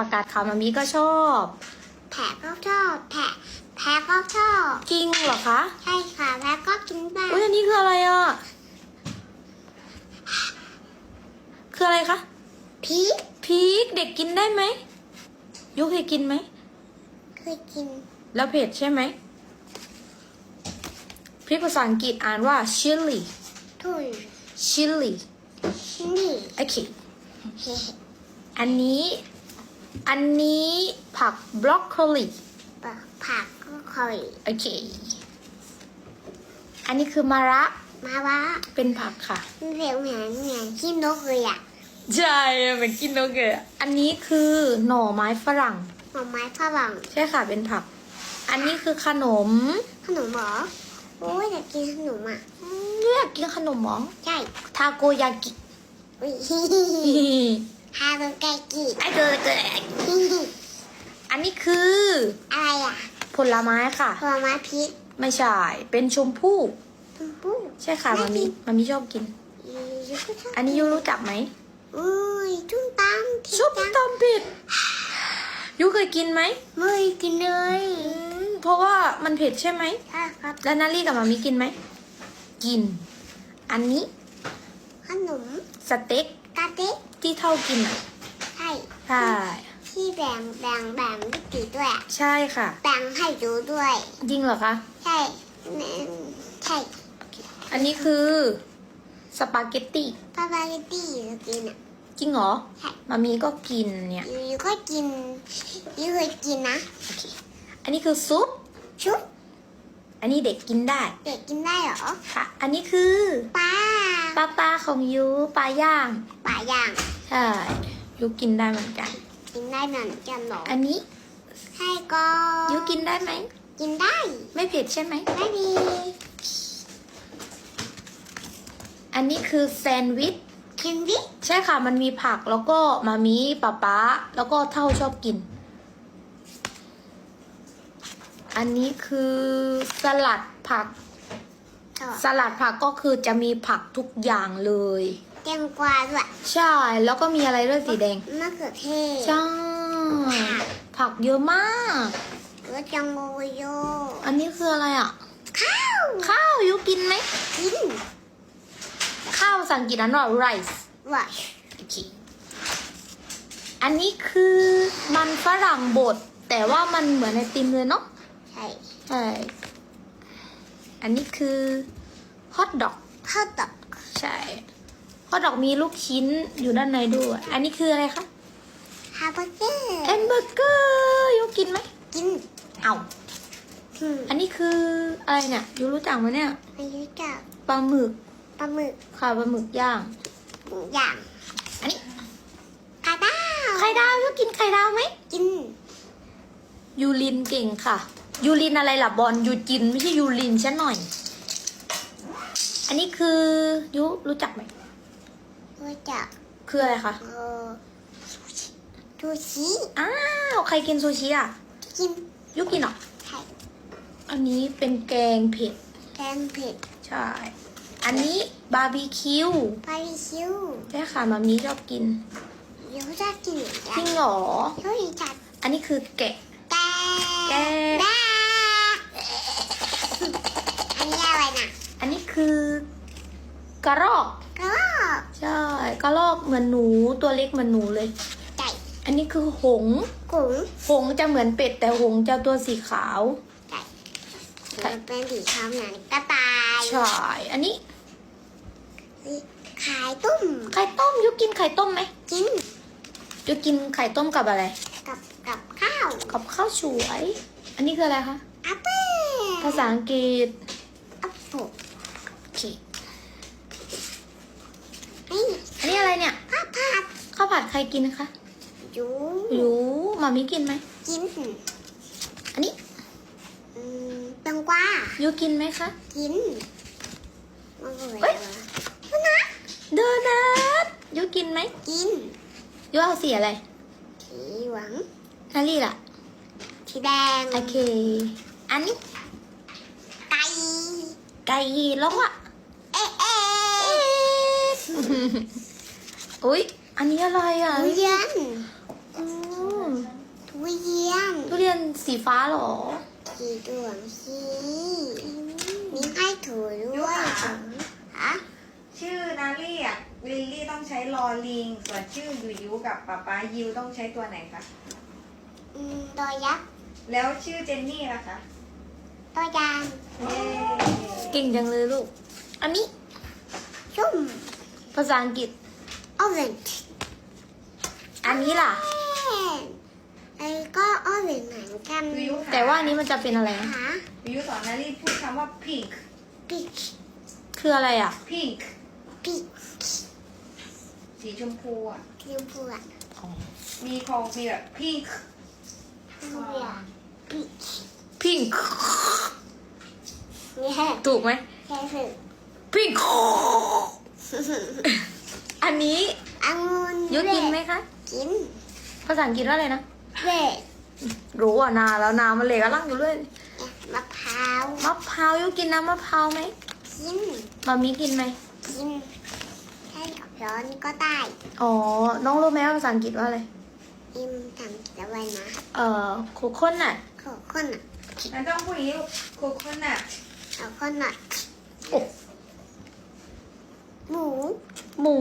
ผักกาดขาวมามีก็ชอบ แผลก็ชอบแผลแผลก็ชอบจริงเหรอคะใช่ค่ะแผลก็กินได้อุ้ยอันนี้คืออะไรอะ คืออะไรคะพริกพริกเด็กกินได้ไหมยุเคยกินไหมเคยกิน แล้วเผ็ดใช่ไหมพริกภาษาอังกฤษอ่านว่า chili ถุน chili นี่โอเคเฮ้อันนี้ อันนี้ผักบรอกโคลีปะผักก็คอยโอเค อันนี้คือมะระมาว่าเป็นผักค่ะมันเสียงเหมือนเหมือนที่นกเลยอะใช่เหมือนกินโนเกะอันนี้คือหน่อไม้ฝรั่งหน่อไม้ฝรั่งใช่ค่ะเป็นผัก อันนี้คือขนม ขนมเหรอโอ้ยอยากกินขนมอะอืมอยากกินขนมหมองใช่ทาโกยากิอุ้ย ฮาโดไกกิไอเกิดเกิดอันนี้คือ อะไรอะผลไม้ค่ะ ผลไม้พริกไม่ใช่ เป็นชมพู่ปุ๊บปุ๊บใช่ค่ะมามีมามีชอบกินยูก็ชอบอันนี้ยูรู้จักไหมอุ้ยจุ้มตั้มที่ซุปตั้งตำผิดยูเคยกินไหมไม่กินเลยอืมเพราะว่ามันเผ็ดใช่ไหมใช่ครับ แล้วนารี่กับมามีกินไหมกิน อันนี้ขนมสเต็กกาเต๊ะ ที่เท่ากินอะใช่ใช่ที่แบ่งแบ่งแบ่งลูกตีด้วยอะใช่ค่ะ แบ่งให้ดูด้วย จริงเหรอคะ ใช่แม่ใช่อันนี้คือสปาเกตตี้ปาปาเกตตี้จะกินอะ จริงเหรอใช่ มามีก็กินเนี่ยยูยูก็กินยูเคยกินนะโอเคอันนี้คือซุป ชุบอันนี้เด็กกินได้เด็กกินได้เหรอค่ะ อันนี้คือปลาปลาปลาของยูปลาย่าง ปลาย่าง ใช่ยูกินได้เหมือนกัน กินได้เหมือนกันเหรอ อันนี้ใช่ก็ยูกินได้ไหม กินได้ ไม่เผ็ดใช่ไหมไม่ดีอันนี้คือแซนด์วิชกินดิใช่ค่ะมันมีผักแล้วก็มามีป๊าป๊าแล้วก็เท่าชอบกิน อันนี้คือสลัดผักต่อสลัดผักก็คือจะมีผักทุกอย่างเลย แตงกวาด้วยใช่ แล้วก็มีอะไรด้วยสีแดงมะเขือเทศใช่ผักเยอะมากรสจังโงโยอันนี้คืออะไรอะ ข้าว ข้าวยูกินไหมกิน ข้าวภาษาอังกฤษนั้นว่า rice ว่ะโอเคอันนี้คือมันฝรั่งบด แต่ว่ามันเหมือนไอติมเลยเนาะใช่ใช่อันนี้คือฮอทดอกข้าวตับใช่ ฮอทดอกมีลูกชิ้นอยู่ด้านในด้วย อันนี้คืออะไรคะฮาเบอร์เกอร์แฮมเบอร์เกอร์ยูกินไหม กินเอาอืมอันนี้คืออะไรเนี่ยยูรู้จักไหมเนี่ยอายุกับปลาหมึกปลาหมึกค่ะปลาหมึกย่างอย่างอันนี้กระด้าวไข่ดาวยูกินไข่ดาวไหมกินยูรินเก่งค่ะ ยูรินอะไรล่ะบอลยูจินไม่ใช่ยูรินฉันหน่อย อันนี้คือยูรู้จักไหม รู้จักคืออะไรคะเออซูชิอ้าวใครกินซูชิอะกินยูกินเหรอไข่อันนี้เป็นแกงเผ็ดแกงเผ็ดใช่อันนี้บาร์บีคิวปลาดิคิวใช่ค่ะมามีชอบกินเดี๋ยวจะกินจริงเหรอเดี๋ยวจัดอันนี้คือแกะแกแกะแกอันนี้อะไรนะอันนี้คือกระรอกก็ ใช่กระรอกเหมือนหนูตัวเล็กเหมือนหนูเลย ไก่อันนี้คือหงส์กุ้งหงส์จะเหมือนเป็ด แต่หงส์จะตัวสีขาวไก่มันเป็นสีขาวเหมือนกระต่ายใช่ อันนี้ขายตุ้มไข่ต้มยุกินไข่ต้มไหมกินยุกินไข่ต้มกับอะไร กับกับข้าวกับข้าวสวย อันนี้คืออะไรคะ แอปเปิ้ลภาษาอังกฤษ แอปเปิ้ล โอเค นี่ อันนี้อะไรเนี่ย ข้าวผัด ข้าว ผัดใครกินคะยูยูมามิกินไหม กินอันนี้อืมแตงกวายูกินไหมคะ กินมันก็เลยเฮ้ยนะโดนัทยูกินไหม กินยูเอาสีอะไร สีหวังนารี่ล่ะ สีแดง โอเค อันนี้ ไก่ ไก่ร้องอะ เอ๊ะเอ๊ะอุ๊ย อันนี้อะไรอะหมูเย็นอืมสีฟ้าเหรอ สีดวงสีมีให้ถูด้วยฮะชื่อนาลี่อะลิลลี่ต้องใช้ลอลิง ส่วนชื่อยูยูกับป๊าป๊ายิวต้องใช้ตัวไหนคะอืมตัวยักษ์แล้วชื่อเจนนี่ล่ะคะตัวยางเย้เก่งจังเลยลูก อันนี้ชุ่มภาษาอังกฤษอ อเรนจ์อันนี้ล่ะ ไอ้ก็ออเรนจ์เหมือนกันยูยูค่ะแต่ว่าอันนี้มันจะเป็นอะไรนะฮะยูยูสอนนาลี่พูดคำว่า pink ปีกคืออะไรอะ pink ปีกสีชมพูอะชมพูอะมีของมีแบบ pink ชมพูอะปีกพิงค์เนี่ยถูกไหม แค่คือพิงค์อันนี้องุ่นยุกินไหมคะ กินภาษาอังกฤษว่าอะไรนะเด็ดรู้อะนาแล้วนามันเหลกกระลังอยู่เลยมะพร้าวมะพร้าวยุกินน้ำมะพร้าวไหมกินมามีกินไหมกินแค่กับร้อนก็ได้อ๋อ น้องรู้ไหมว่าภาษาอังกฤษว่าอะไรอิมทำกิจวัตรนะเอ่อโคโค่นัทขอคนอะ มันต้องพูดอย่างนี้โคโคนัทเอาคนหน่อย โอ้ห มู หมู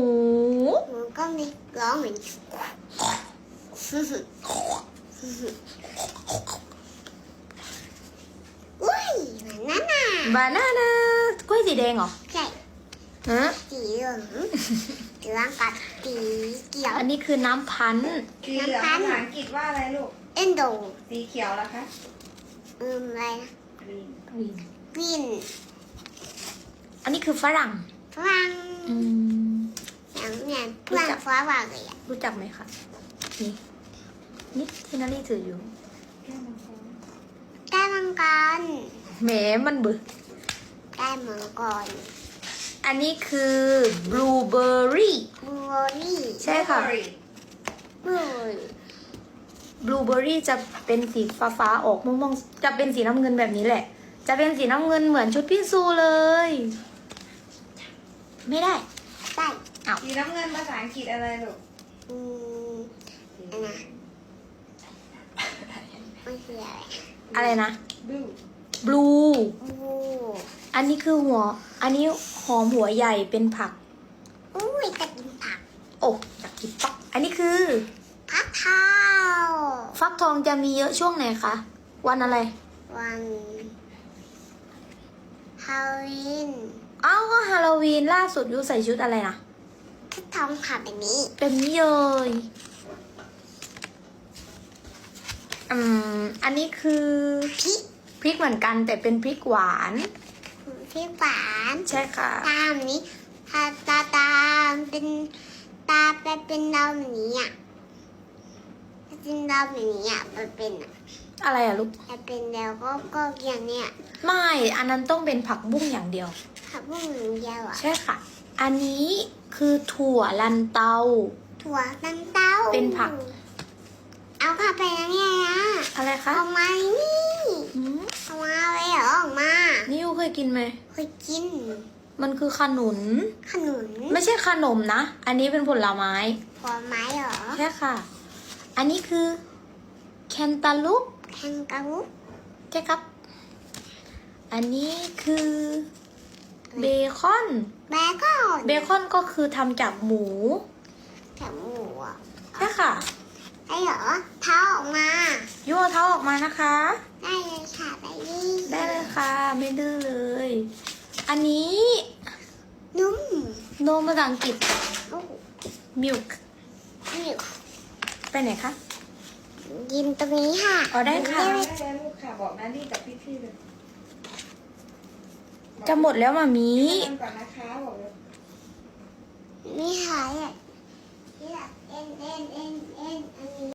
หมูก็มีร้องเหมือนอุ้ยเหมือนนั่นน่ะบานาน่ากล้วยสีแดงเหรอ ใช่ฮะสีเหลืองเหลืองกับสีเขียว อันนี้คือน้ำพันธุ์สีเหลืองน้ำพัภานธุ์ษาอังกฤษว่าอะไรลูก เอ็นโด สีเขียวล่ะคะอืมอะไรนะ green กรีน อันนี้คือฝรั่งฝรั่ง อืมอย่างเนี่ยเพื่อนฟ้าว่าเลยอะรู้จักไหมคะนี่นี่ที่นารีถืออยู่แก้มังกรได้มังกรแหมมันเบื่อได้มังกรอันนี้คือบลูเบอร์รี่บลูเบอร์รี่ใช่ค่ะ Blueberry บลูบลูเบอร์รี่จะเป็นสีฟ้าฟ้าๆออกม่วงๆจะเป็นสีน้ำเงินแบบนี้แหละ จะเป็นสีน้ำเงินเหมือนชุดพี่ซูเลย ไม่ได้ ได้สีน้ำเงินภาษาอังกฤษอะไรลูกอืมอันนะมันคืออะไรอะไรนะ blue บลูบลูอันนี้คือหัว อันนี้หอมหัวใหญ่เป็นผัก อุ้ยจะกินผักโอ้อยากกินปักอันนี้คือผักเทาฟักทองจะมีเยอะช่วงไหนคะ วันอะไร วันฮาโลวีน อ้าวก็ฮาโลวีนล่าสุดยูใส่ชุดอะไรนะถ้าทองผักแบบนี้เป็นนี้เลยอืมอันนี้คือพริกพริกเหมือนกันแต่เป็นพริกหวาน พริกหวานใช่ค่ะ ตามนี้ถ้าตาตามเป็นตาไปเป็นดาวแบบนี้อะถ้าเป็นดาวแบบนี้อะมันเป็นอะอะไรอะลูกถ้าเป็นแล้วก็ก็อย่างเนี้ยไม่ อันนั้นต้องเป็นผักบุ้งอย่างเดียว ผักบุ้งอย่างเดียวอะ ใช่ค่ะ อันนี้คือถั่วลันเตา ถั่วน้ำเต้าเป็นผัก เอาเข้าไปแล้วเนี่ยนะอะไรคะออกมานี่หืมออกมาเลยเหรอออกมานี่ยูเคยกินไหม เคยกินมันคือขนุน ขนุนไม่ใช่ขนมนะ อันนี้เป็นผลไม้ ผลไม้เหรอใช่ค่ะ อันนี้คือแคนตาลูปแคนกาลูปใช่ครับ อันนี้คือ เบคอนแบคอนเบคอนก็คือทำจากหมูแถมหมูอะใช่ค่ะไอ้เหรอเท้าออกมายั่วเท้าออกมานะคะ ได้เลยค่ะไปนี่ได้เลยค่ะ ไม่ดื้อเลย อันนี้นุ่มนมภาษาอังกฤษโอ้ milk นี่ไปไหนคะ กินตรงนี้ค่ะอ๋อได้ค่ะได้เลยลูกค่ะบอกนาลี่กับพี่พี่ๆเลย จะหมดแล้วมามีมก่อนนะคะบอกเลยนี่ค่ะเนี่ยเอ็นเอ็นเอ็นเอ็นอันนี้